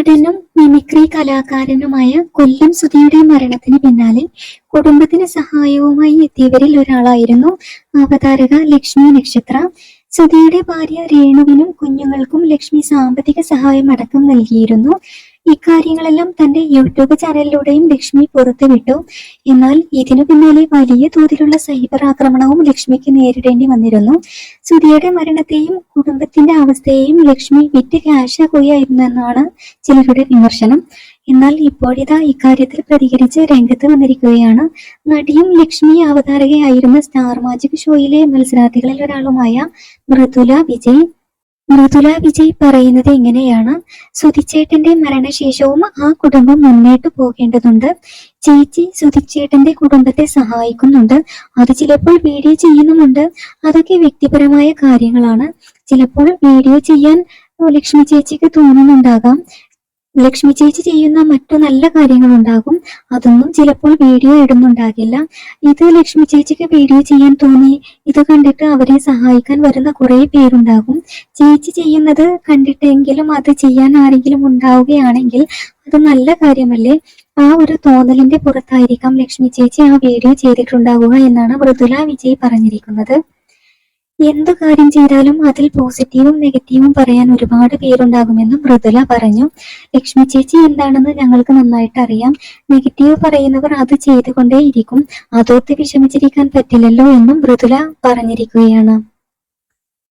നടനും മിമിക്രി കലാകാരനുമായ കൊല്ലം സുധിയുടെ മരണത്തിന് പിന്നാലെ കുടുംബത്തിന് സഹായവുമായി എത്തിയവരിൽ ഒരാളായിരുന്നു അവതാരക ലക്ഷ്മി നക്ഷത്ര. സുധിയുടെ ഭാര്യ രേണുവിനും കുഞ്ഞുങ്ങൾക്കും ലക്ഷ്മി സാമ്പത്തിക സഹായം അടക്കം നൽകിയിരുന്നു. ഇക്കാര്യങ്ങളെല്ലാം തന്റെ യൂട്യൂബ് ചാനലിലൂടെയും ലക്ഷ്മി പുറത്തുവിട്ടു. എന്നാൽ ഇതിനു പിന്നാലെ വലിയ തോതിലുള്ള സൈബർ ആക്രമണവും ലക്ഷ്മിക്ക് നേരിടേണ്ടി വന്നിരുന്നു. സുധിയുടെ മരണത്തെയും കുടുംബത്തിന്റെ അവസ്ഥയെയും ലക്ഷ്മി വിറ്റ് ക്യാഷാക്കുകയായിരുന്നു എന്നാണ് ചിലരുടെ വിമർശനം. എന്നാൽ ഇപ്പോഴിതാ ഇക്കാര്യത്തിൽ പ്രതികരിച്ച് രംഗത്ത് വന്നിരിക്കുകയാണ്. നടിയും ലക്ഷ്മി അവതാരകയായിരുന്ന സ്റ്റാർ മാജിക് ഷോയിലെ മത്സരാർത്ഥികളിൽ ഒരാളുമായ മൃദുല വിജയ്. മൃദുല വിജയ് പറയുന്നത് എങ്ങനെയാണ് സുധിച്ചേട്ടന്റെ മരണശേഷവും ആ കുടുംബം മുന്നോട്ട് പോകേണ്ടതുണ്ട്. ചേച്ചി സുധിച്ചേട്ടന്റെ കുടുംബത്തെ സഹായിക്കുന്നുണ്ട്. അത് ചിലപ്പോൾ വീഡിയോ ചെയ്യുന്നുമുണ്ട്. അതൊക്കെ വ്യക്തിപരമായ കാര്യങ്ങളാണ്. ചിലപ്പോൾ വീഡിയോ ചെയ്യാൻ ലക്ഷ്മി ചേച്ചിക്ക് തോന്നുന്നുണ്ടാകാം. ലക്ഷ്മി ചേച്ചി ചെയ്യുന്ന മറ്റു നല്ല കാര്യങ്ങളുണ്ടാകും. അതൊന്നും ചിലപ്പോൾ വീഡിയോ ഇടുന്നുണ്ടാകില്ല. ഇത് ലക്ഷ്മി ചേച്ചിക്ക് വീഡിയോ ചെയ്യാൻ തോന്നി. ഇത് കണ്ടിട്ട് അവരെ സഹായിക്കാൻ വരുന്ന കുറെ പേരുണ്ടാകും. ചേച്ചി ചെയ്യുന്നത് കണ്ടിട്ടെങ്കിലും അത് ചെയ്യാൻ ആരെങ്കിലും ഉണ്ടാവുകയാണെങ്കിൽ അത് നല്ല കാര്യമല്ലേ? ആ ഒരു തോന്നലിന്റെ പുറത്തായിരിക്കാം ലക്ഷ്മി ചേച്ചി ആ വീഡിയോ ചെയ്തിട്ടുണ്ടാവുക എന്നാണ് മൃദുല വിജയ് പറഞ്ഞിരിക്കുന്നത്. എന്തു കാര്യം ചെയ്താലും അതിൽ പോസിറ്റീവും നെഗറ്റീവും പറയാൻ ഒരുപാട് പേരുണ്ടാകുമെന്നും മൃദുല പറഞ്ഞു. ലക്ഷ്മി ചേച്ചി എന്താണെന്ന് ഞങ്ങൾക്ക് നന്നായിട്ട് അറിയാം. നെഗറ്റീവ് പറയുന്നവർ അത് ചെയ്തുകൊണ്ടേയിരിക്കും. അതോർത്ത് വിഷമിച്ചിരിക്കാൻ പറ്റില്ലല്ലോ എന്നും മൃദുല പറഞ്ഞിരിക്കുകയാണ്.